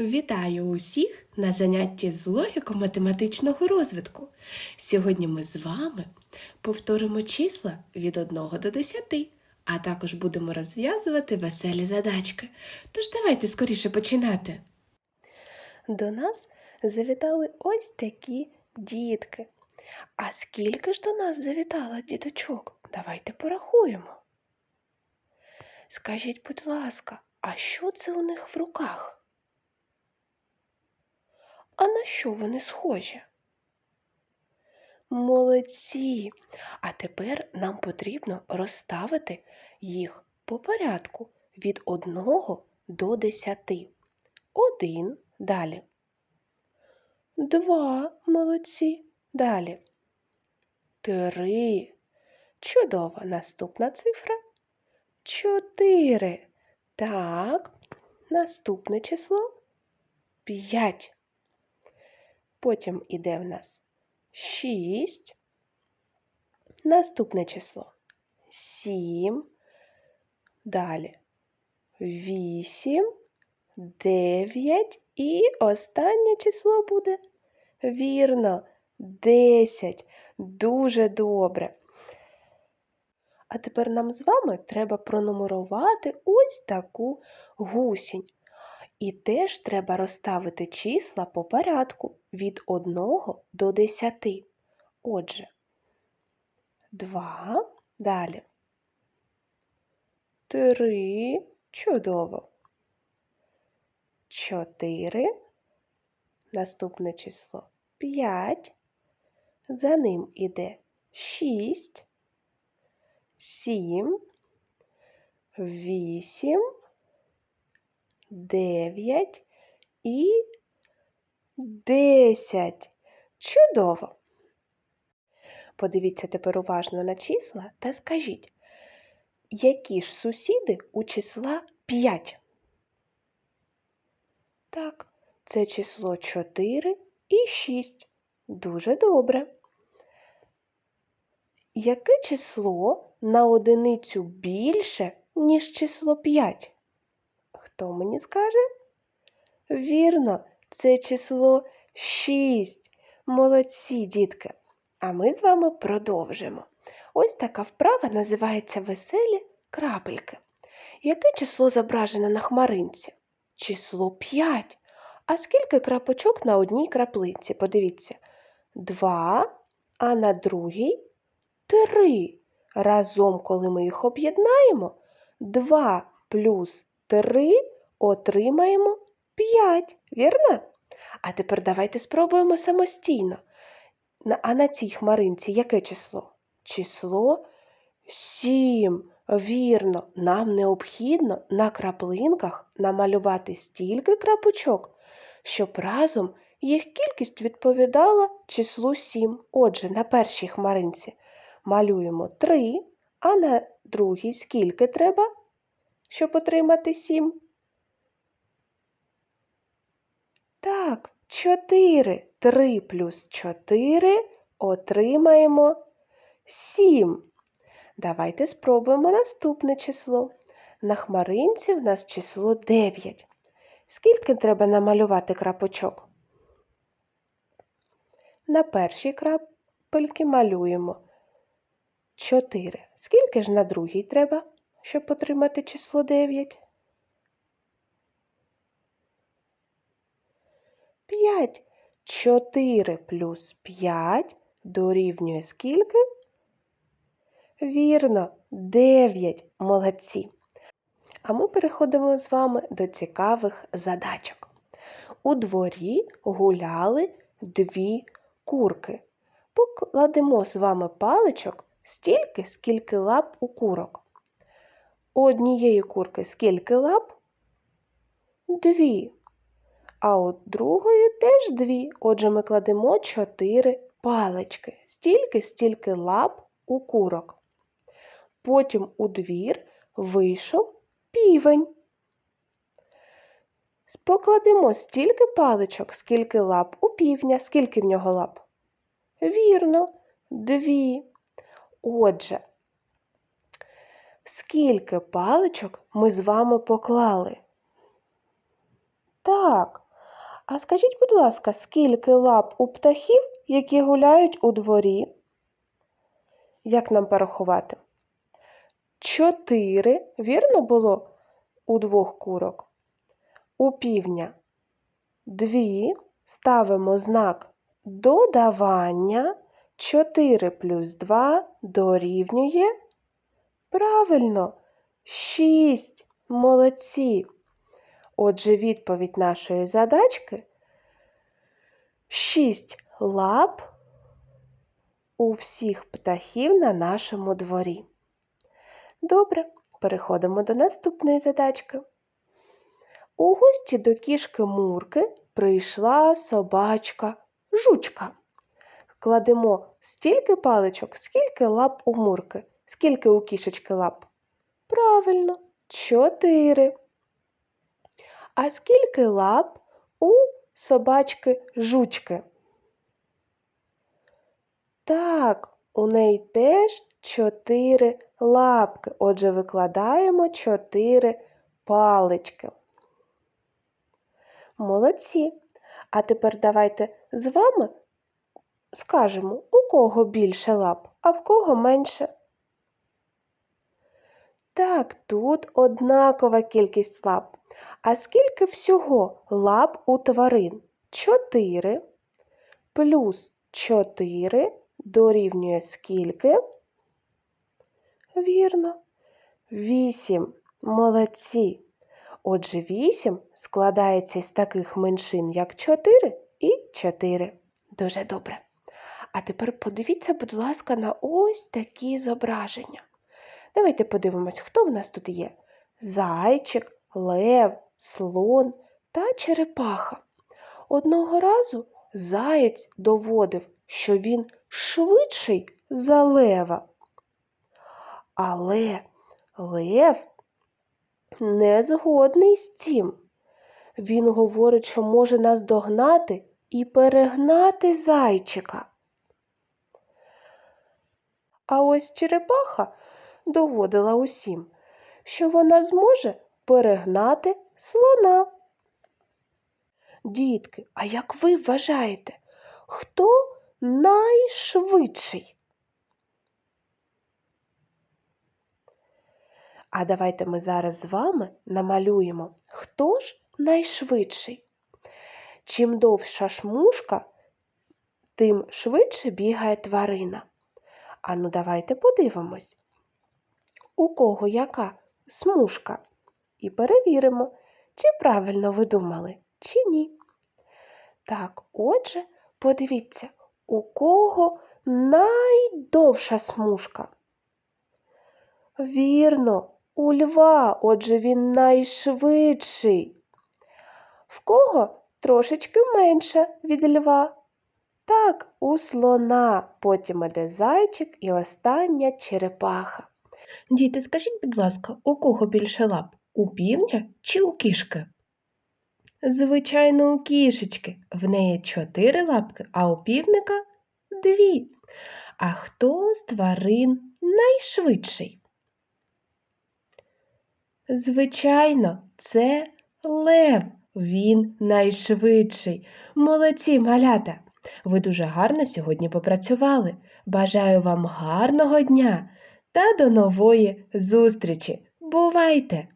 Вітаю усіх на занятті з логіко-математичного розвитку. Сьогодні ми з вами повторимо числа від 1 до 10, а також будемо розв'язувати веселі задачки. Тож давайте скоріше починати. До нас завітали ось такі дітки. А скільки ж до нас завітало діточок? Давайте порахуємо. Скажіть, будь ласка, а що це у них в руках? А на що вони схожі? Молодці! А тепер нам потрібно розставити їх по порядку від 1 до 10. Один далі. Два молодці. Далі. Три. Чудово. Наступна цифра. Чотири. Так. Наступне число. П'ять. Потім іде в нас 6. Наступне число 7. Далі 8, 9 і останнє число буде вірно 10. Дуже добре. А тепер нам з вами треба пронумерувати ось таку гусінь. І теж треба розставити числа по порядку від 1 до 10. Отже, 2, далі. 3, чудово. 4, наступне число 5, за ним іде 6, 7, 8, 9 і 10. Чудово! Подивіться тепер уважно на числа та скажіть, які ж сусіди у числа 5? Так, це число 4 і 6. Дуже добре. Яке число на одиницю більше, ніж число 5? Хто мені скаже? Вірно, це число 6. Молодці, дітки. А ми з вами продовжимо. Ось така вправа називається веселі крапельки. Яке число зображене на хмаринці? Число 5. А скільки крапочок на одній краплинці? Подивіться. 2, а на другій 3. Разом, коли ми їх об'єднаємо, 2 плюс 3 отримаємо 5, вірно? А тепер давайте спробуємо самостійно. А на цій хмаринці яке число? Число 7. Вірно, нам необхідно на краплинках намалювати стільки крапочок, щоб разом їх кількість відповідала числу 7. Отже, на першій хмаринці малюємо 3, а на другій скільки треба, щоб отримати 7? Так, 4. 3 плюс 4 отримаємо 7. Давайте спробуємо наступне число. На хмаринці в нас число 9. Скільки треба намалювати крапочок? На першій крапельці малюємо 4. Скільки ж на другій треба, щоб отримати число 9? 5. 4 плюс 5 дорівнює скільки? Вірно, 9. Молодці. А ми переходимо з вами до цікавих задачок. У дворі гуляли дві курки. Покладемо з вами паличок стільки, скільки лап у курок. У однієї курки скільки лап? Дві. А у другої теж дві. Отже, ми кладемо чотири палички. Стільки, стільки лап у курок. Потім у двір вийшов півень. Покладемо стільки паличок, скільки лап у півня. Скільки в нього лап? Вірно, дві. Отже, скільки паличок ми з вами поклали? Так, А скажіть, будь ласка, скільки лап у птахів, які гуляють у дворі? Як нам порахувати? Чотири, вірно було у двох курок? У півня дві, ставимо знак додавання. 4 плюс 2 дорівнює. Правильно, 6. Молодці. Отже, відповідь нашої задачки 6 лап у всіх птахів на нашому дворі. Добре, переходимо до наступної задачки. У гості до кішки Мурки прийшла собачка жучка. Кладемо стільки паличок, скільки лап у мурки. Скільки у кішечки лап? Правильно, чотири. А скільки лап у собачки жучки? Так, у неї теж чотири лапки. Отже, викладаємо чотири палички. Молодці. А тепер давайте з вами скажемо, у кого більше лап, а в кого менше. Так, тут однакова кількість лап. А скільки всього лап у тварин? Чотири плюс чотири дорівнює скільки? Вірно, вісім. Молодці. Отже, вісім складається із таких меншин, як чотири і чотири. Дуже добре. А тепер подивіться, будь ласка, на ось такі зображення. Давайте подивимось, хто в нас тут є: зайчик, лев, слон та черепаха. Одного разу заєць доводив, що він швидший за лева. Але лев не згодний з цим. Він говорить, що може нас догнати і перегнати зайчика. А ось черепаха доводила усім, що вона зможе перегнати слона. Дітки, а як ви вважаєте, хто найшвидший? А давайте ми зараз з вами намалюємо, хто ж найшвидший. Чим довша шмушка, тим швидше бігає тварина. Ану, давайте подивимось, у кого яка смужка. І перевіримо, чи правильно ви думали, чи ні. Так, отже, подивіться, у кого найдовша смужка. Вірно, у льва, отже, він найшвидший. В кого трошечки менше від льва? Так, у слона, потім іде зайчик і остання черепаха. Діти, скажіть, будь ласка, у кого більше лап? У півня чи у кішки? Звичайно, у кішечки. В неї чотири лапки, а у півника дві. А хто з тварин найшвидший? Звичайно, це лев. Він найшвидший. Молодці малята! Ви дуже гарно сьогодні попрацювали. Бажаю вам гарного дня та до нової зустрічі. Бувайте!